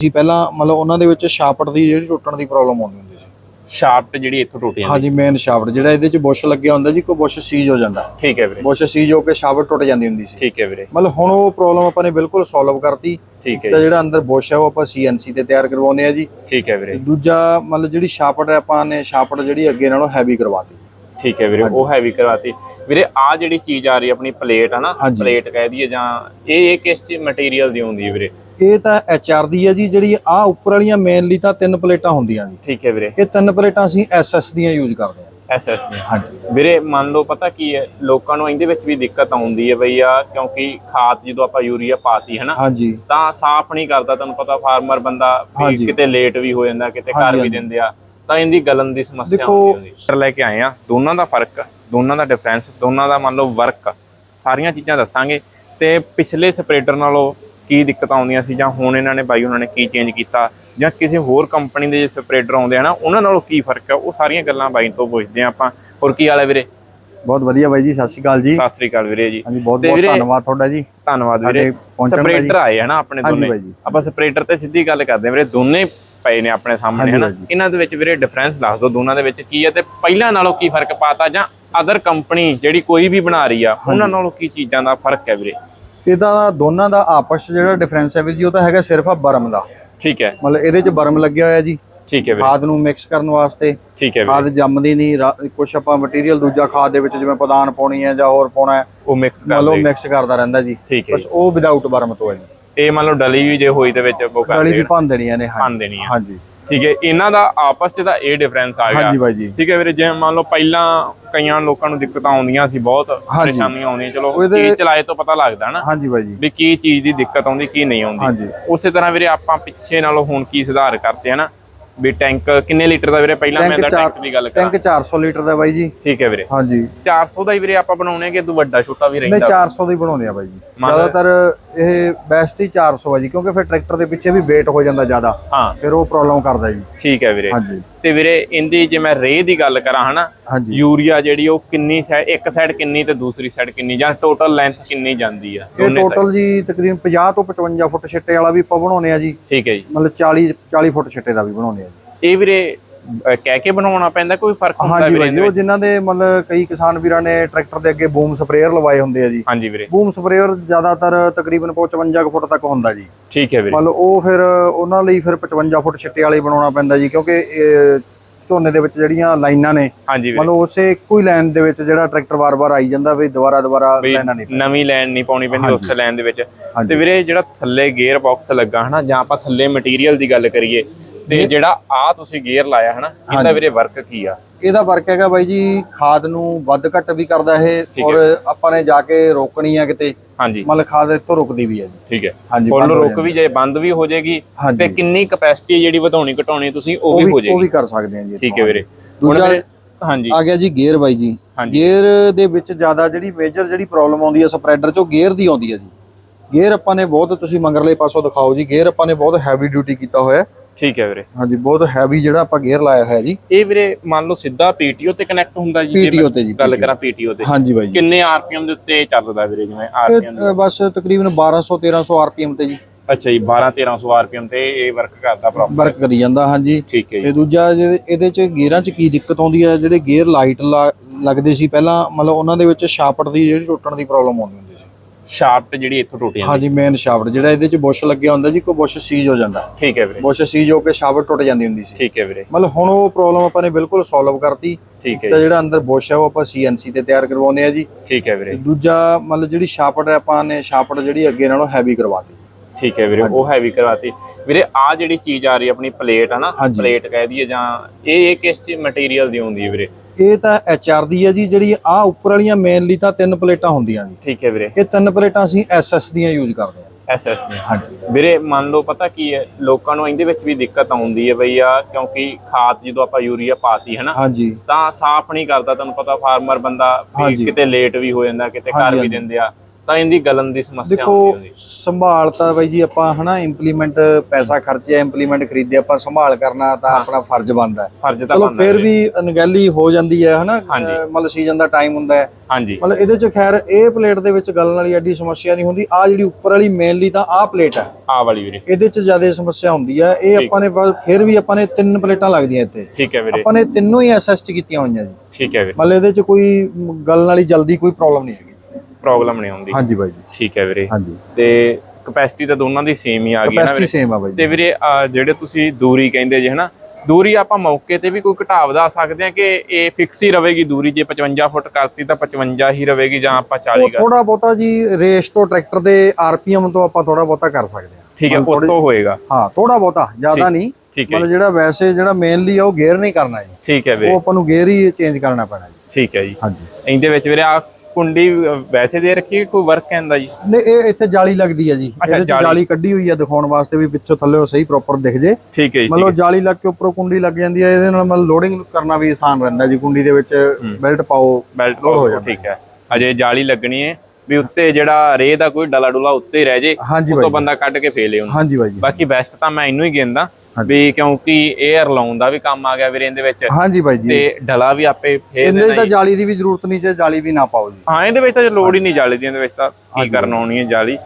ਜੀ ਪਹਿਲਾਂ ਮਤਲਬ ਉਹਨਾਂ ਦੇ ਵਿੱਚ ਸ਼ਾਫਟ ਦੀ ਜਿਹੜੀ ਟੁੱਟਣ ਦੀ ਪ੍ਰੋਬਲਮ ਆਉਂਦੀ ਹੁੰਦੀ ਸੀ। ਸ਼ਾਫਟ ਜਿਹੜੀ ਇੱਥੋਂ ਟੁੱਟ ਜਾਂਦੀ। ਹਾਂਜੀ ਮੇਨ ਸ਼ਾਫਟ ਜਿਹੜਾ ਇਹਦੇ ਚ ਬੁਸ਼ ਲੱਗਿਆ ਹੁੰਦਾ ਜੀ ਕੋਈ ਬੁਸ਼ ਸੀਜ ਹੋ ਜਾਂਦਾ। ਠੀਕ ਹੈ ਵੀਰੇ। ਬੁਸ਼ ਸੀਜ ਹੋ ਕੇ ਸ਼ਾਫਟ ਟੁੱਟ ਜਾਂਦੀ ਹੁੰਦੀ ਸੀ। ਠੀਕ ਹੈ ਵੀਰੇ। ਮਤਲਬ ਹੁਣ ਉਹ ਪ੍ਰੋਬਲਮ ਆਪਾਂ ਨੇ ਬਿਲਕੁਲ ਸੋਲਵ ਕਰਤੀ। ਠੀਕ ਹੈ ਤਾਂ ਜਿਹੜਾ ਅੰਦਰ ਬੁਸ਼ ਹੈ ਉਹ ਆਪਾਂ ਸੀਐਨਸੀ ਤੇ ਤਿਆਰ ਕਰਵਾਉਨੇ ਆ ਜੀ। ਠੀਕ ਹੈ ਵੀਰੇ। ਦੂਜਾ ਮਤਲਬ ਜਿਹੜੀ ਸ਼ਾਫਟ ਹੈ ਆਪਾਂ ਨੇ ਸ਼ਾਫਟ ਜਿਹੜੀ ਅੱਗੇ ਨਾਲੋਂ ਹੈਵੀ ਕਰਵਾਤੀ। ਠੀਕ ਹੈ ਵੀਰੇ ਉਹ ਹੈਵੀ ਕਰਵਾਤੀ। ਵੀਰੇ ਆ ਜਿਹੜੀ ਚੀਜ਼ ਆ ਰਹੀ ਆਪਣੀ ਪਲੇਟ ਹੈ ਨਾ। ਪਲੇਟ ਕਹਿ ਦਈਏ ਜਾਂ ਇਹ ਇਹ ਕਿਸ ਚੀਜ਼ ਮਟੀਰੀਅਲ ਦੀ ਹੁੰਦੀ ਹੈ ਵੀਰੇ? ਇਹ ਤਾਂ ਐਚਆਰ ਦੀ ਹੈ ਜੀ ਜਿਹੜੀ ਆ ਉੱਪਰ ਵਾਲੀਆਂ ਮੇਨਲੀ ਤਾਂ ਤਿੰਨ ਪਲੇਟਾਂ ਹੁੰਦੀਆਂ ਜੀ। ਠੀਕ ਹੈ ਵੀਰੇ। ਇਹ ਤਿੰਨ ਪਲੇਟਾਂ ਅਸੀਂ ਐਸਐਸ ਦੀਆਂ ਯੂਜ਼ ਕਰਦੇ ਹਾਂ। ਐਸਐਸ ਦੀ ਹਾਂਜੀ। ਵੀਰੇ ਮੰਨ ਲਓ ਪਤਾ ਕੀ ਹੈ ਲੋਕਾਂ ਨੂੰ ਇਹਦੇ ਵਿੱਚ ਵੀ ਦਿੱਕਤ ਆਉਂਦੀ ਹੈ ਬਈ ਆ ਕਿਉਂਕਿ ਖਾਦ ਜਦੋਂ ਆਪਾਂ ਯੂਰੀਆ ਪਾਤੀ ਹੈ ਨਾ ਹਾਂਜੀ। ਤਾਂ ਸਾਫ਼ ਨਹੀਂ ਕਰਦਾ ਤੁਹਾਨੂੰ ਪਤਾ ਫਾਰਮਰ ਬੰਦਾ। ਕਿਤੇ ਲੇਟ ਵੀ ਹੋ ਜਾਂਦਾ ਕਿਤੇ ਕਰ ਵੀ। ਦਿੰਦੇ ਆ ਤਾਂ ਇਹਦੀ ਗਲਨ ਦੀ ਸਮੱਸਿਆ ਆਉਂਦੀ ਹੈ ਲੈ ਕੇ ਆਏ ਆ ਦੋਨਾਂ ਦਾ ਫ਼ਰਕ ਦੋਨਾਂ ਦਾ ਡਿਫਰੈਂਸ ਦੋਨਾਂ ਦਾ ਮੰਨ ਲਓ ਵਰਕ ਸਾਰੀਆਂ ਚੀਜ਼ਾਂ ਦੱਸਾਂਗੇ। ਤੇ ਪਿਛਲੇ ਸਪਰੇਡਰ ਨਾਲੋਂ ਕੀ ਦਿੱਕਤਾਂ ਆਉਂਦੀਆਂ ਸੀ ਜਾਂ ਹੁਣ ਇਹਨਾਂ ਨੇ ਬਾਈ ਉਹਨਾਂ ਨੇ ਕੀ ਚੇਂਜ ਕੀਤਾ ਜਾਂ ਕਿਸੇ ਹੋਰ ਕੰਪਨੀ ਦੇ ਸਪਰੇਡਰ ਆਉਂਦੇ ਆ ਨਾ ਉਹਨਾਂ ਨਾਲੋਂ ਕੀ ਫ਼ਰਕ ਹੈ ਉਹ ਸਾਰੀਆਂ ਗੱਲਾਂ ਬਾਈ ਤੋਂ ਪੁੱਛਦੇ ਆ ਆਪਾਂ। ਹੋਰ ਕੀ ਹਾਲ ਹੈ ਵੀਰੇ? ਬਹੁਤ ਵਧੀਆ ਬਾਈ ਜੀ ਸਤਿ ਸ਼੍ਰੀ ਅਕਾਲ ਜੀ। ਸਤਿ ਸ੍ਰੀ ਅਕਾਲ ਵੀਰੇ ਜੀ। ਹਾਂਜੀ ਬਹੁਤ ਬਹੁਤ ਧੰਨਵਾਦ ਤੁਹਾਡਾ ਜੀ। ਧੰਨਵਾਦ ਵੀਰੇ। ਜੀ। ਸਪਰੇਡਰ ਆਏ ਹਨਾ ਆਪਣੇ ਦੋਨੇ। ਜੀ। ਆਪਾਂ ਸਪਰੇਡਰ ਤੇ ਸਿੱਧੀ ਗੱਲ ਕਰਦੇ ਹਾਂ ਵੀਰੇ ਦੋਨੇ ਪਏ ਨੇ ਆਪਣੇ ਸਾਹਮਣੇ ਹਨਾ? ਜੀ। ਇਹਨਾਂ ਦੇ ਵਿੱਚ ਵੀਰੇ ਡਿਫਰੈਂਸ ਦੱਸ ਦਿਓ ਦੋਨਾਂ ਦੇ ਵਿੱਚ ਕੀ ਹੈ ਤੇ ਪਹਿਲਾਂ ਨਾਲੋਂ ਕੀ ਫ਼ਰਕ ਪਾਤਾ ਜਾਂ ਅਦਰ ਕੰਪਨੀ ਜਿਹੜੀ ਕੋਈ ਵੀ ਬਣਾ ਰਹੀ ਆ ਉਹਨਾਂ ਨਾਲੋਂ ਕੀ ਚੀਜ਼ਾਂ ਦਾ ਫ਼ਰਕ ਹੈ ਵੀਰੇ? ਇਹਦਾ ਦੋਨਾਂ ਦਾ ਆਪਸ ਜਿਹੜਾ ਡਿਫਰੈਂਸ ਹੈ ਵੀ ਜੀ ਉਹ ਤਾਂ ਹੈਗਾ ਸਿਰਫ ਆ ਬਰਮ ਦਾ। ਠੀਕ ਹੈ। ਮਤਲਬ ਇਹਦੇ 'ਚ ਬਰਮ ਲੱਗਿਆ ਹੋਇਆ ਜੀ। ਠੀਕ ਹੈ ਵੀਰੇ। ਖਾਦ ਨੂੰ ਮਿਕਸ ਕਰਨ ਵਾਸਤੇ। ਠੀਕ ਹੈ ਵੀਰੇ। ਖਾਦ ਜੰਮਦੀ ਨਹੀਂ ਕੁਝ ਆਪਾਂ ਮਟੀਰੀਅਲ ਦੂਜਾ ਖਾਦ ਦੇ ਵਿੱਚ ਜਿਵੇਂ ਪਦਾਨ ਪਾਉਣੀ ਹੈ ਜਾਂ ਹੋਰ ਪਾਉਣਾ ਹੈ ਉਹ ਮਿਕਸ ਕਰ ਮਤਲਬ ਮਿਕਸ ਕਰਦਾ। ਰਹਿੰਦਾ ਜੀ। ਠੀਕ ਹੈ ਬਸ ਉਹ ਵਿਦਆਊਟ ਬਰਮ ਤੋਂ ਹੈ ਜੀ। ਇਹ ਮੰਨ ਲਓ ਡਲੀ ਵੀ ਜੇ ਹੋਈ ਦੇ ਵਿੱਚ ਉਹ ਕਰ ਗਲੀ ਵੀ ਭੰਨ ਦੇਣੀਆਂ ਨੇ ਆ ਹਾਂਜੀ। ਠੀਕ ਹੈ ਇਹਨਾਂ ਦਾ ਆਪਸ ਚ ਤਾਂ ਇਹ ਡਿਫਰੈਂਸ ਆ ਗਿਆ। ਹਾਂਜੀ ਬਾਈ ਜੀ। ਠੀਕ ਹੈ ਵੀਰੇ ਜਿਵੇਂ ਮੰਨ ਲਓ ਪਹਿਲਾਂ ਕਈਆਂ ਲੋਕਾਂ ਨੂੰ ਦਿੱਕਤਾਂ ਆਉਂਦੀਆਂ ਸੀ ਬਹੁਤ। ਪਰੇਸ਼ਾਨੀਆਂ ਆਉਂਦੀਆਂ ਚਲੋ ਚੀਜ਼ ਚਲਾਏ ਤੋਂ ਪਤਾ ਲੱਗਦਾ ਨਾ ਹਾਂਜੀ ਬਾਈ ਜੀ। ਵੀ ਕੀ ਚੀਜ਼ ਦੀ ਦਿੱਕਤ ਆਉਂਦੀ ਕੀ ਨਹੀਂ ਆਉਂਦੀ। ਹਾਂਜੀ। ਉਸੇ ਤਰ੍ਹਾਂ ਵੀਰੇ ਆਪਾਂ ਪਿੱਛੇ ਨਾਲੋਂ ਹੁਣ ਕੀ ਸੁਧਾਰ ਕਰਤੇ ਹਨਾ? ਵੀ ਟੈਂਕ ਕਿੰਨੇ ਲੀਟਰ ਦਾ ਵੀਰੇ? ਪਹਿਲਾਂ ਮੈਂ ਚਾਰ ਟੈਂਕ ਦੀ ਗੱਲ ਕਰਾਂ। ਟੈਂਕ 400 ਲੀਟਰ ਦਾ ਬਾਈ ਜੀ। ਠੀਕ ਹੈ ਵੀਰੇ। ਹਾਂਜੀ। 400 ਦਾ ਹੀ ਵੀਰੇ ਆਪਾਂ ਬਣਾਉਣੇ ਕਿ ਤੂੰ ਵੱਡਾ ਛੋਟਾ ਵੀ ਨਹੀਂ ਰਹਿੰਦਾ। 400 ਦਾ ਹੀ ਬਣਾਉਂਦੇ ਆ ਬਾਈ ਜੀ। ਜ਼ਿਆਦਾਤਰ ਇਹ ਬੈਸਟ ਹੀ 400 ਹੈ ਜੀ ਕਿਉਂਕਿ ਫਿਰ ਟਰੈਕਟਰ ਦੇ ਪਿੱਛੇ ਵੀ weight ਹੋ ਜਾਂਦਾ ਜ਼ਿਆਦਾ। ਹਾਂ। ਫਿਰ ਉਹ ਪ੍ਰੋਬਲਮ ਕਰਦਾ ਜੀ। ਠੀਕ ਹੈ ਵੀਰੇ। ਹਾਂਜੀ। ਤੇ ਵੀਰੇ ਇਹਦੀ ਜੇ ਮੈਂ ਰੇ ਦੀ ਗੱਲ ਕਰਾਂ ਹਨਾ ਯੂਰੀਆ ਜਿਹੜੀ ਉਹ ਕਿੰਨੀ ਸਾਈਡ ਇੱਕ ਸਾਈਡ ਕਿੰਨੀ ਤੇ ਦੂਸਰੀ ਸਾਈਡ ਕਿੰਨੀ ਜਾਂ ਟੋਟਲ ਲੈਂਥ ਕਿੰਨੀ ਜਾਂਦੀ ਆ? ਇਹ? ਟੋਟਲ ਜੀ ਤਕਰੀਬਨ 50 ਤੋਂ 55 ਫੁੱਟ ਛਿੱਟੇ ਵਾਲਾ ਵੀ ਆਪਾਂ ਬਣਾਉਨੇ ਆ ਜੀ। ਠੀਕ ਹੈ ਜੀ। ਮਤਲਬ 40 40 ਫੁੱਟ ਛਿੱਟੇ ਦਾ ਵੀ ਬਣਾਉਨੇ ਆ ਜੀ। ਇਹ ਵੀਰੇ ਕਹਿ ਕੇ ਬਣਾਉਣਾ ਪੈਂਦਾ ਕੋਈ ਫ਼ਰਕ ਹੁੰਦਾ ਹਾਂਜੀ ਵੀਰੇ ਉਹ? ਜਿਨ੍ਹਾਂ ਦੇ ਮਤਲਬ ਕਈ ਕਿਸਾਨ ਵੀਰਾਂ ਨੇ ਟਰੈਕਟਰ ਦੇ ਅੱਗੇ ਬੂਮ ਸਪਰੇਅਰ ਲਵਾਏ ਹੁੰਦੇ ਆ ਜੀ। ਹਾਂਜੀ ਵੀਰੇ। ਬੂਮ ਸਪਰੇਅਰ ਜ਼ਿਆਦਾਤਰ ਤਕਰੀਬਨ 55 ਕੁ ਫੁੱਟ ਤੱਕ ਹੁੰਦਾ ਜੀ। ਠੀਕ ਹੈ ਵੀਰੇ। ਮੰਨ ਲਓ ਉਹ ਫਿਰ ਉਹਨਾਂ ਲਈ ਫਿਰ 55 ਫੁੱਟ ਛਿੱਟੇ ਵਾਲੇ ਬਣਾਉਣਾ ਪੈਂਦਾ ਜੀ ਕਿਉਂਕਿ ਝੋਨੇ ਦੇ ਵਿੱਚ ਜਿਹੜੀਆਂ ਲਾਈਨਾਂ ਨੇ ਲਓ ਉਸੇ ਇੱਕੋ ਹੀ ਲਾਈਨ ਦੇ ਵਿੱਚ ਜਿਹੜਾ ਟਰੈਕਟਰ ਵਾਰ-ਵਾਰ ਆਈ ਜਾਂਦਾ ਵੀ ਦੁਬਾਰਾ ਦੁਬਾਰਾ ਲਾਈਨਾਂ ਨਹੀਂ। ਨਵੀਂ ਲਾਈਨ ਨਹੀਂ ਪਾਉਣੀ ਪੈਂਦੀ ਉਸ ਲਾਈਨ ਦੇ ਵਿੱਚ। ਤੇ ਵੀਰੇ ਜਿਹੜਾ ਥੱਲੇ ਗੇਅਰ ਬਾਕਸ ਲੱਗਾ ਹਨਾ ਜਾਂ ਆਪਾਂ ਥੱਲੇ ਮਟੀਰੀਅਲ ਦੀ ਗੱਲ ਕਰੀਏ ਤੇ ਜਿਹੜਾ ਆ ਤੁਸੀਂ ਗੇਅਰ ਲਾਇਆ ਹਨਾ ਇਹਦਾ ਵੀਰੇ ਵਰਕ ਕੀ ਆ? ਇਹਦਾ ਵਰਕ ਹੈਗਾ ਬਾਈ ਜੀ ਖਾਦ ਨੂੰ ਵੱਧ ਘੱਟ ਵੀ ਕਰਦਾ ਇਹ ਔਰ ਆਪਾਂ ਨੇ ਜਾ ਕੇ ਰੋਕਣੀ ਆ ਕਿਤੇ ਹਾਂਜੀ। ਮਤਲਬ ਖਾਦ ਇੱਥੋਂ ਰੁਕਦੀ ਵੀ ਹੈ ਜੀ। ਠੀਕ ਹੈ। ਹਾਂਜੀ ਫੁੱਲ ਰੁਕ ਵੀ ਜੇ ਬੰਦ ਵੀ ਹੋ ਜਾਏਗੀ। ਤੇ ਕਿੰਨੀ ਕਪੈਸਿਟੀ ਜਿਹੜੀ ਵਧਾਉਣੀ ਘਟਾਉਣੀ ਤੁਸੀਂ ਉਹ ਵੀ ਹੋ ਉਹ ਜਾਏਗੀ ਵੀ ਕਰ ਸਕਦੇ ਆ ਜੀ ਠੀਕ ਹੈ ਵੀਰੇ। ਹੁਣ ਹਾਂਜੀ। ਆ ਗਿਆ ਜੀ ਗੇਅਰ ਬਾਈ ਜੀ। ਗੇਅਰ ਦੇ ਵਿੱਚ ਜ਼ਿਆਦਾ ਜਿਹੜੀ ਮੇਜਰ ਜਿਹੜੀ ਪ੍ਰੋਬਲਮ ਆਉਂਦੀ ਹੈ ਸਪਰੈਡਰ ਚੋਂ ਗੇਅਰ ਦੀ ਆਉਂਦੀ ਹੈ ਜੀ। ਗੇਅਰ ਆਪਾਂ ਨੇ ਬਹੁਤ ਤੁਸੀਂ ਮੰਗਰਲੇ ਪਾਸੋਂ ਦਿਖਾਓ ਜੀ ਗੇਅਰ ਆਪਾਂ ਨੇ ਬਹੁਤ ਹੈਵੀ ਡਿਊਟੀ ਕੀਤਾ ਹੋਇਆ ਹੈ। ਠੀਕ ਹੈ ਵੀਰੇ। ਹਾਂਜੀ ਬਹੁਤ ਹੈਵੀ ਜਿਹੜਾ ਆਪਾਂ ਗੇਅਰ ਲਾਇਆ ਹੋਇਆ ਜੀ। ਇਹ ਵੀਰੇ ਮੰਨ ਲਓ ਸਿੱਧਾ ਪੀਟੀਓ ਤੇ ਕਨੈਕਟ ਹੁੰਦਾ ਜੀ ਮੈਂ ਤੇ ਜੀ, ਗੱਲ ਕਰਾਂ ਪੀਟੀਓ ਤੇ। ਹਾਂਜੀ ਬਾਈ ਕਿੰਨੇ ਆਰਪੀਐਮ ਦੇ ਉੱਤੇ ਚੱਲਦਾ ਵੀਰੇ ਜਿਵੇਂ ਆਰਪੀਐਮ ਬਸ ਤਕਰੀਬਨ 1200 1300 ਆਰਪੀਐਮ ਤੇ ਜੀ। ਅੱਛਾ ਜੀ 12 1300 ਆਰਪੀਐਮ ਤੇ ਇਹ ਵਰਕ ਕਰਦਾ ਪ੍ਰੋਪਰ ਵਰਕ ਕਰੀ ਜਾਂਦਾ ਹਾਂਜੀ। ਠੀਕ ਹੈ ਜੀ। ਤੇ ਦੂਜਾ ਇਹਦੇ ਚ ਗੇਅਰਾਂ ਚ ਕੀ ਦਿੱਕਤ ਆਉਂਦੀ ਹੈ ਜਿਹੜੇ ਗੇਅਰ ਲਾਈਟ ਲੱਗਦੇ ਸੀ ਪਹਿਲਾਂ ਮਤਲਬ ਉਹਨਾਂ ਦੇ ਵਿੱਚ ਸ਼ਾਫਟ ਦੀ ਜਿਹੜੀ ਟੁੱਟਣ ਦੀ ਪ੍ਰੋਬਲਮ ਆਉਂਦੀ ਸ਼ਾਫਟ ਜਿਹੜੀ ਇੱਥੋਂ ਟੁੱਟ ਜਾਂਦੀ। ਹਾਂਜੀ ਮੇਨ ਸ਼ਾਫਟ ਜਿਹੜਾ ਇਹਦੇ ਚ ਬੁਸ਼ ਲੱਗਿਆ ਹੁੰਦਾ ਜੀ ਕੋਈ ਬੁਸ਼ ਸੀਜ ਹੋ ਜਾਂਦਾ। ਠੀਕ ਹੈ ਵੀਰੇ। ਬੁਸ਼ ਸੀਜ ਹੋ ਕੇ ਸ਼ਾਫਟ ਟੁੱਟ ਜਾਂਦੀ ਹੁੰਦੀ ਸੀ। ਠੀਕ ਹੈ ਵੀਰੇ। ਮਤਲਬ ਹੁਣ ਉਹ ਪ੍ਰੋਬਲਮ ਆਪਾਂ ਨੇ ਬਿਲਕੁਲ ਸੋਲਵ ਕਰਤੀ। ਠੀਕ ਹੈ ਤਾਂ ਜਿਹੜਾ ਅੰਦਰ ਬੁਸ਼ ਹੈ ਉਹ ਆਪਾਂ ਸੀਐਨਸੀ ਤੇ ਤਿਆਰ ਕਰਵਾਉਨੇ ਆ ਜੀ। ਠੀਕ ਹੈ ਵੀਰੇ। ਦੂਜਾ ਮਤਲਬ ਜਿਹੜੀ ਸ਼ਾਫਟ ਹੈ ਆਪਾਂ ਨੇ ਸ਼ਾਫਟ ਜਿਹੜੀ ਅੱਗੇ ਨਾਲੋਂ ਹੈਵੀ ਕਰਵਾਤੀ। ਠੀਕ ਹੈ ਵੀਰੇ ਉਹ ਹੈਵੀ ਕਰਵਾਤੀ। ਵੀਰੇ ਆ ਜਿਹੜੀ ਚੀਜ਼ ਆ ਰਹੀ ਆਪਣੀ ਪਲੇਟ ਹੈ ਨਾ ਹਾਂਜੀ। ਪਲੇਟ ਕਹਿ ਦਈਏ ਜਾਂ ਇਹ ਇਹ ਕਿਸ ਚੀਜ਼ ਮਟੀਰੀਅਲ ਦੀ ਹੁੰਦੀ ਹੈ ਵੀਰੇ? ਇਹ ਤਾਂ ਐਚਆਰ ਦੀ ਹੈ ਜੀ ਜਿਹੜੀ ਆ ਉੱਪਰ ਵਾਲੀਆਂ ਮੇਨਲੀ ਤਾਂ ਤਿੰਨ ਪਲੇਟਾਂ ਹੁੰਦੀਆਂ ਜੀ। ਠੀਕ ਹੈ ਵੀਰੇ। ਇਹ ਤਿੰਨ ਪਲੇਟਾਂ ਅਸੀਂ ਐਸਐਸ ਦੀਆਂ ਯੂਜ਼ ਕਰਦੇ ਹਾਂ। ਐਸਐਸ ਦੀ ਹਾਂਜੀ। ਵੀਰੇ ਮੰਨ ਲਓ ਪਤਾ ਕੀ ਹੈ ਲੋਕਾਂ ਨੂੰ ਇਹਦੇ ਵਿੱਚ ਵੀ ਦਿੱਕਤ ਆਉਂਦੀ ਹੈ ਬਈ ਆ ਕਿਉਂਕਿ ਖਾਦ ਜਦੋਂ ਆਪਾਂ ਯੂਰੀਆ ਪਾਤੀ ਹੈ ਨਾ ਹਾਂਜੀ। ਤਾਂ ਸਾਫ਼ ਨਹੀਂ ਕਰਦਾ ਤੁਹਾਨੂੰ ਪਤਾ ਫਾਰਮਰ ਬੰਦਾ ਵੀ ਹਾਂਜੀ। ਕਿਤੇ ਲੇਟ ਵੀ ਹੋ ਜਾਂਦਾ ਕਿਤੇ ਕਰ ਹਾਂਜੀ, ਵੀ ਹਾਂਜੀ। ਦਿੰਦੇ ਆ। ਤਾਂ ਇਹਦੀ ਗਲਨ ਦੀ ਸਮੱਸਿਆ ਦੇਖੋ ਸੰਭਾਲ ਤਾਂ ਬਾਈ ਜੀ ਆਪਾਂ ਹਨਾ ਇੰਪਲੀਮੈਂਟ ਪੈਸਾ ਖਰਚਿਆ ਇੰਪਲੀਮੈਂਟ ਖਰੀਦਿਆ ਆਪਾਂ ਸੰਭਾਲ ਕਰਨਾ ਤਾਂ ਆਪਣਾ ਫਰਜ਼ ਬਣਦਾ ਹੈ। ਫਰਜ਼ ਤਾਂ ਚਲੋ ਫਿਰ। ਵੀ ਅਣਗਹਿਲੀ ਹੋ ਜਾਂਦੀ ਹੈ ਹਨਾ ਮਤਲਬ ਸੀਜ਼ਨ ਦਾ ਟਾਈਮ ਹੁੰਦਾ ਹੈ। ਮਤਲਬ ਇਹਦੇ ਚ ਖੈਰ ਇਹ ਪਲੇਟ ਦੇ ਵਿੱਚ ਗਲਣ ਵਾਲੀ ਐਡੀ ਸਮੱਸਿਆ ਨਹੀਂ ਹੁੰਦੀ। ਆ ਜਿਹੜੀ ਉੱਪਰ ਵਾਲੀ ਮੇਨਲੀ ਤਾਂ ਆਹ ਪਲੇਟ ਹੈ। ਆਹ ਵਾਲੀ ਵੀਰੇ। ਇਹਦੇ ਚ ਜ਼ਿਆਦਾ ਸਮੱਸਿਆ ਹੁੰਦੀ ਹੈ। ਇਹ ਆਪਾਂ ਨੇ ਫਿਰ ਵੀ ਆਪਾਂ ਨੇ ਤਿੰਨ ਪਲੇਟਾਂ ਲੱਗਦੀਆਂ ਇੱਥੇ। ਠੀਕ ਹੈ ਵੀਰੇ। ਆਪਾਂ ਨੇ ਤਿੰਨੋਂ ਹੀ ਐਸਐਸਟੀ ਕੀਤੀਆਂ ਹੋਈਆਂ ਜੀ। ਠੀਕ ਹੈ ਵੀਰੇ। ਮਤਲਬ ਇਹਦੇ ਚ ਕੋਈ ਗਲਣ ਵਾਲੀ ਜਲਦੀ ਕੋਈ ਪ੍ਰੋਬਲਮ ਨਹੀਂ ਹੈਗੀ। ਪ੍ਰੋਬਲਮ ਨਹੀਂ ਆਉਂਦੀ ਹਾਂਜੀ ਬਾਈ ਜੀ। ਠੀਕ ਹੈ ਵੀਰੇ। ਹਾਂਜੀ। ਤੇ ਕਪੈਸਿਟੀ ਤਾਂ ਦੋਨਾਂ ਦੀ ਸੇਮ ਹੀ ਆ ਗਈ ਨਾ ਕਪੈਸਿਟੀ ਸੇਮ ਆ ਬਾਈ ਤੇ ਵੀਰੇ ਜਿਹੜੇ ਤੁਸੀਂ ਦੂਰੀ ਕਹਿੰਦੇ ਜੇ ਹਨਾ ਦੂਰੀ ਆਪਾਂ ਮੌਕੇ ਤੇ ਵੀ ਕੋਈ ਘਟਾ ਵਧਾ ਸਕਦੇ ਆ ਕਿ ਇਹ ਫਿਕਸ ਹੀ ਰਵੇਗੀ ਦੂਰੀ? ਜੇ 55 ਫੁੱਟ ਕਰਤੀ ਤਾਂ 55 ਹੀ ਰਵੇਗੀ ਜਾਂ ਆਪਾਂ 40 ਉਹ ਕਰ ਥੋੜਾ ਬਹੁਤਾ ਜੀ ਰੇਸ ਤੋਂ ਟਰੈਕਟਰ ਦੇ ਆਰਪੀਐਮ ਤੋਂ ਆਪਾਂ ਥੋੜਾ ਬਹੁਤਾ ਕਰ ਸਕਦੇ ਹਾਂ। ਠੀਕ ਹੈ ਉਤੋਂ ਹੋਏਗਾ। ਹਾਂ ਥੋੜਾ ਬਹੁਤਾ ਜ਼ਿਆਦਾ ਨਹੀਂ। ਠੀਕ ਹੈ ਮਤਲਬ ਜਿਹੜਾ ਵੈਸੇ ਜਿਹੜਾ ਮੇਨਲੀ ਆ ਉਹ ਗੇਅਰ ਨਹੀਂ ਕਰਨਾ ਜੀ। ਠੀਕ ਹੈ ਵੀਰੇ। ਉਹ ਆਪਾਂ ਨੂੰ ਗੇਅਰ ਹੀ ਚੇਂਜ ਕਰਨਾ ਪੈਣਾ ਜੀ। ਠੀਕ ਹੈ ਜੀ। ਹਾਂਜੀ। ਇਹਦੇ ਵਿੱਚ ਵੀਰੇ ਆ ਕੁੰਡੀ ਵੈਸੇ ਦੇ ਰੱਖੀ ਹੈ ਕੋਈ ਵਰਕ ਕਹਿੰਦਾ ਜੀ? ਨਹੀਂ ਇਹ ਇੱਥੇ ਜਾਲੀ ਲੱਗਦੀ ਹੈ ਜੀ। ਇਹਦੇ ਚ ਜਾਲੀ। ਕੱਢੀ ਹੋਈ ਆ ਦਿਖਾਉਣ ਵਾਸਤੇ ਵੀ ਪਿੱਛੋਂ ਥੱਲੇੋਂ ਸਹੀ ਪ੍ਰੋਪਰ ਦਿਖ ਜੇ। ਠੀਕ ਹੈ ਜੀ ਮਤਲਬ ਜਾਲੀ ਲੱਗ ਕੇ ਉੱਪਰੋਂ ਕੁੰਡੀ ਲੱਗ ਜਾਂਦੀ ਹੈ ਇਹਦੇ ਨਾਲ ਮਤਲਬ ਲੋਡਿੰਗ ਕਰਨਾ ਵੀ ਆਸਾਨ ਰਹਿੰਦਾ ਜੀ ਕੁੰਡੀ ਦੇ ਵਿੱਚ ਬੈਲਟ ਪਾਓ ਬੈਲਟ ਹੋ ਹੋ ਜਾਂਦਾ। ਠੀਕ ਹੈ। ਅਜੇ ਜਾਲੀ ਲੱਗਣੀ ਹੈ ਵੀ ਉੱਤੇ ਜਿਹੜਾ ਰੇ ਦਾ ਕੋਈ ਡਲਾ ਡੁਲਾ ਉੱਤੇ ਹੀ ਰਹਿ ਜੇ ਉਤੋਂ ਬਾਈ ਬੰਦਾ ਕੱਢ ਕੇ ਫੇਲੇ ਉਹਨੂੰ। ਹਾਂਜੀ ਬਾਈ ਜੀ। ਬਾਕੀ ਬੈਸਟ ਤਾਂ ਮੈਂ ਇਹਨੂੰ ਹੀ ਗਿਣਦਾ ਵੀ ਕਿਉਂਕਿ 에ਅਰ ਲਾਉਣ ਦਾ ਵੀ ਕੰਮ ਆ ਗਿਆ ਵੀਰੇ ਇਹਦੇ ਵਿੱਚ। ਹਾਂਜੀ ਬਾਈ ਜੀ। ਤੇ ਡਲਾ ਵੀ ਆਪੇ ਫੇਰ ਇਹਦੇ ਤਾਂ ਜਾਲੀ ਦੀ ਵੀ ਜ਼ਰੂਰਤ ਨਹੀਂ ਚਾਹੇ ਜਾਲੀ ਵੀ ਨਾ ਪਾਓ ਜੀ। ਹਾਂ ਇਹਦੇ ਵਿੱਚ ਤਾਂ ਲੋੜ ਹੀ ਨਹੀਂ ਜਾਲੀ ਦੀ ਇਹਦੇ ਵਿੱਚ ਤਾਂ ਕੀ ਕਰਨ ਆਉਣੀ ਹੈ ਜਾਲੀ।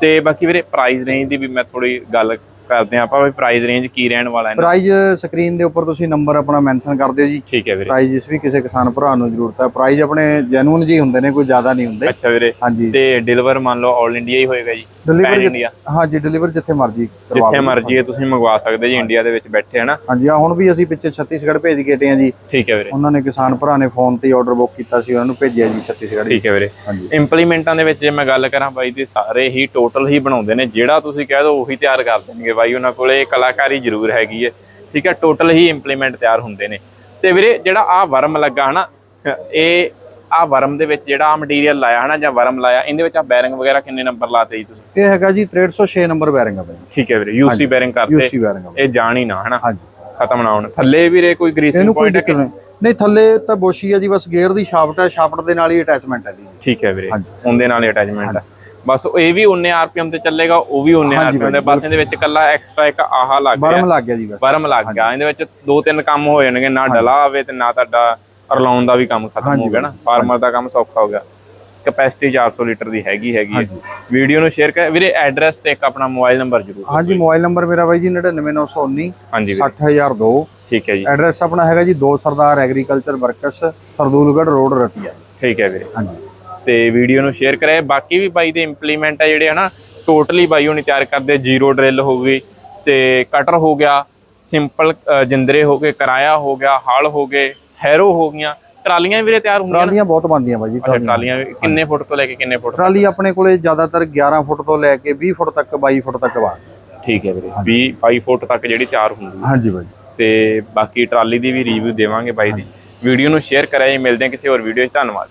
ਤੇ ਬਾਕੀ ਵੀਰੇ ਪ੍ਰਾਈਸ ਰੇਂਜ ਦੀ ਵੀ ਮੈਂ ਥੋੜੀ ਗੱਲ ਕਰਦੇ ਆਪਾਂ ਵੀ ਪ੍ਰਾਈਸ ਰੇਂਜ ਕੀ ਰਹਿਣ ਵਾਲਾ ਹੈ ਪ੍ਰਾਈਜ਼ ਸਕਰੀਨ ਦੇ ਉੱਪਰ ਤੁਸੀਂ ਨੰਬਰ ਆਪਣਾ ਮੈਂਸ਼ਨ ਕਰ ਦਿਓ ਜੀ। ਠੀਕ ਹੈ ਵੀਰੇ। ਪ੍ਰਾਈਜ਼ ਜਿਸ ਵੀ ਕਿਸੇ ਕਿਸਾਨ ਭਰਾ ਨੂੰ ਜ਼ਰੂਰਤ ਹੈ। ਪ੍ਰਾਈਜ਼ ਆਪਣੇ ਜੈਨੂਨ ਜੀ ਹੁੰਦੇ ਨੇ ਕੋਈ ਜ਼ਿਆਦਾ ਨਹੀਂ ਹੁੰਦੇ। ਅੱਛਾ ਵੀਰੇ। ਹਾਂਜੀ। ਤੇ ਡਿਲੀਵਰ ਮੰਨ ਲਓ 올 ਇੰਡੀਆ ਹੀ ਹੋਏਗਾ ਜੀ। ਡਿਲੀਵਰ ਪੈਨ ਇੰਡੀਆ ਹਾਂਜੀ ਡਿਲੀਵਰ ਜਿੱਥੇ ਮਰਜ਼ੀ ਕਰਵਾ ਜਿੱਥੇ ਲਓ ਮਰਜ਼ੀ ਹੈ ਤੁਸੀਂ ਮੰਗਵਾ ਸਕਦੇ ਜੀ ਇੰਡੀਆ ਦੇ ਵਿੱਚ ਬੈਠੇ ਹਨਾ। ਹਾਂਜੀ ਆ ਹੁਣ ਵੀ ਅਸੀਂ ਪਿੱਛੇ ਛੱਤੀਸਗੜ੍ਹ ਭੇਜ ਕੇ ਹਟੇ ਆ ਜੀ। ਠੀਕ ਹੈ ਵੀਰੇ। ਉਹਨਾਂ ਨੇ ਕਿਸਾਨ ਭਰਾ ਨੇ ਫੋਨ ਤੇ ਆਰਡਰ ਬੁੱਕ ਕੀਤਾ ਸੀ ਉਹਨਾਂ ਨੂੰ ਭੇਜਿਆ ਜੀ ਛੱਤੀਸਗੜ੍ਹ ਠੀਕ ਹੈ ਵੀਰੇ। ਹਾਂਜੀ। ਇੰਪਲੀਮੈਂਟਾਂ ਦੇ ਵਿੱਚ ਜੇ ਮੈਂ ਗੱਲ ਕਰਾਂ ਬਾਈ ਦੇ ਸਾਰੇ ਹੀ ਟੋਟਲ ਹੀ ਬਣਾਉਂਦੇ ਨੇ। ਜਿਹੜਾ ਤੁਸੀਂ ਕਹਿ ਦੋ ਉਹੀ ਤਿਆਰ ਕਰ ਦੇਣਗੇ ਬਾਈ। ਉਹਨਾਂ ਕੋਲੇ ਕਲਾਕਾਰੀ ਜ਼ਰੂਰ ਹੈਗੀ ਹੈ। ਠੀਕ ਹੈ ਟੋਟਲ ਹੀ ਇੰਪਲੀਮੈਂਟ ਤਿਆਰ ਹੁੰਦੇ ਨੇ। ਤੇ ਵੀਰੇ ਜਿਹੜਾ ਆ ਵਰਮ ਲੱਗਾ ਹਨਾ ਇਹ ਆ ਵਰਮ ਦੇ ਵਿੱਚ ਜਿਹੜਾ ਆ ਮਟੀਰੀਅਲ ਲਾਇਆ ਹਨਾ ਜਾਂ ਵਰਮ ਲਾਇਆ ਇਹਦੇ ਵਿੱਚ ਆ ਬੈਰਿੰਗ ਵਗੈਰਾ ਕਿੰਨੇ ਨੰਬਰ ਲਾਤੇ ਜੀ ਤੁਸੀਂ? ਇਹ ਹੈਗਾ ਜੀ 6306 ਨੰਬਰ ਬੈਰਿੰਗ ਆ ਬਾਈ ਠੀਕ ਹੈ ਵੀਰੇ ਯੂਸੀ ਬੈਰਿੰਗ ਕਰਤੇ। ਯੂਸੀ ਬੈਰਿੰਗ ਇਹ ਜਾਣ ਹੀ ਨਾ ਹਨਾ? ਹਾਂਜੀ। ਖਤਮ ਨਾ ਹੋਣ। ਥੱਲੇ ਵੀਰੇ ਕੋਈ ਗ੍ਰੀਸਿੰਗ ਪੁਆਇੰਟ ਦਿੱਕਤ ਨਹੀਂ। ਨਹੀਂ ਥੱਲੇ ਤਾਂ ਬੋਸ਼ੀ ਆ ਜੀ ਬਸ ਗੇਅਰ ਦੀ ਸ਼ਾਫਟ ਹੈ ਸ਼ਾਫਟ ਦੇ ਨਾਲ ਹੀ ਅਟੈਚਮੈਂਟ ਹੈ ਜੀ। ਠੀਕ ਹੈ ਵੀਰੇ। ਉਹਦੇ ਨਾਲ ਅਟੈਚਮੈਂਟ ਹੈ। ਬਸ ਇਹ ਵੀ ਉਨੇ ਆਰਪੀਐਮ ਤੇ ਚੱਲੇਗਾ ਉਹ ਵੀ ਉਨੇ ਹਾਂਜੀ ਆਰਪੀਐਮ ਦੇ। ਬਸ ਇਹਦੇ ਵਿੱਚ ਕੱਲਾ ਐਕਸਟਰਾ ਇੱਕ ਆਹਾ ਲੱਗ ਗਿਆ। ਬਰਮ ਲੱਗ ਗਿਆ ਜੀ ਬਸ। ਬਰਮ ਲੱਗ ਗਿਆ। ਇਹਦੇ ਵਿੱਚ ਦੋ ਤਿੰਨ ਕੰਮ ਹੋ ਜਾਣਗੇ ਨਾ ਡਲਾ ਆਵੇ ਤੇ ਨਾ ਤੁਹਾਡਾ ਰਲਾਉਣ ਦਾ ਵੀ ਕੰਮ ਖਤਮ ਹੋ ਗਿਆ ਨਾ। ਫਾਰਮਰ ਦਾ ਕੰਮ ਸੌਖਾ ਹੋ ਗਿਆ। ਕਪੈਸਿਟੀ 400 ਲੀਟਰ ਦੀ ਹੈਗੀ ਹੈਗੀ ਹੈ। ਵੀਡੀਓ ਨੂੰ ਸ਼ੇਅਰ ਕਰ। ਵੀਰੇ ਐਡਰੈਸ ਤੇ ਇੱਕ ਆਪਣਾ ਮੋਬਾਈਲ ਨੰਬਰ ਜ਼ਰੂਰ ਹਾਂਜੀ ਮੋਬਾਈਲ ਨੰਬਰ ਮੇਰਾ ਬਾਈ ਜੀ 99919 ਹਾਂਜੀ ਵੀਰੇ। 60002 ਠੀਕ ਹੈ ਜੀ। ਐਡਰੈਸ ਆਪਣਾ ਹੈਗਾ ਜੀ ਦੋ Sardar agriculture workers Sardulgarh road Ratia. ਠੀਕ ਹੈ ਵੀਰੇ। ਹਾਂਜੀ। ਤੇ ਵੀਡੀਓ ਨੂੰ ਸ਼ੇਅਰ ਕਰੇ। ਬਾਕੀ ਵੀ ਬਾਈ ਦੇ ਇੰਪਲੀਮੈਂਟ ਆ ਜਿਹੜੇ ਹਨਾ ਟੋਟਲੀ ਬਾਈ ਹੁਣੀ ਤਿਆਰ ਕਰਦੇ। ਜ਼ੀਰੋ ਡਰਿਲ ਹੋ ਗਈ ਤੇ ਕਟਰ ਹੋ ਗਿਆ ਸਿੰਪਲ ਜਿੰਦਰੇ ਹੋ ਗਏ ਕਿਰਾਇਆ ਹੋ ਗਿਆ ਹਲ ਹੋ ਗਏ। ਹੈਰੋ ਹੋ ਗਈਆਂ ਟਰਾਲੀਆਂ ਵੀਰੇ ਤਿਆਰ ਹੁੰਦੀਆਂ ਟਰਾਲੀਆਂ ਬਹੁਤ ਬੰਦੀਆਂ ਬਾਈ ਜੀ ਟਰਾਲੀਆਂ। ਕਿੰਨੇ ਫੁੱਟ ਤੋਂ ਲੈ ਕੇ ਕਿੰਨੇ ਫੁੱਟ ਟਰਾਲੀ ਆਪਣੇ ਕੋਲੇ ਜ਼ਿਆਦਾਤਰ 11 ਫੁੱਟ ਤੋਂ ਲੈ ਕੇ 20 ਫੁੱਟ ਤੱਕ 22 ਫੁੱਟ ਤੱਕ ਵਾ ਠੀਕ ਹੈ ਵੀਰੇ 20 22 ਫੁੱਟ ਤੱਕ ਜਿਹੜੀ ਤਿਆਰ ਹੁੰਦੀ ਹੈ। ਹਾਂਜੀ ਬਾਈ। ਤੇ ਬਾਕੀ ਟਰਾਲੀ ਦੀ ਵੀ ਰਿਵਿਊ ਦੇਵਾਂਗੇ ਬਾਈ ਦੀ। ਵੀਡੀਓ ਨੂੰ ਸ਼ੇਅਰ ਕਰਿਆ ਜੀ ਮਿਲਦੇ ਹਾਂ ਕਿਸੇ ਹੋਰ ਵੀਡੀਓ 'ਚ ਧੰਨਵਾਦ।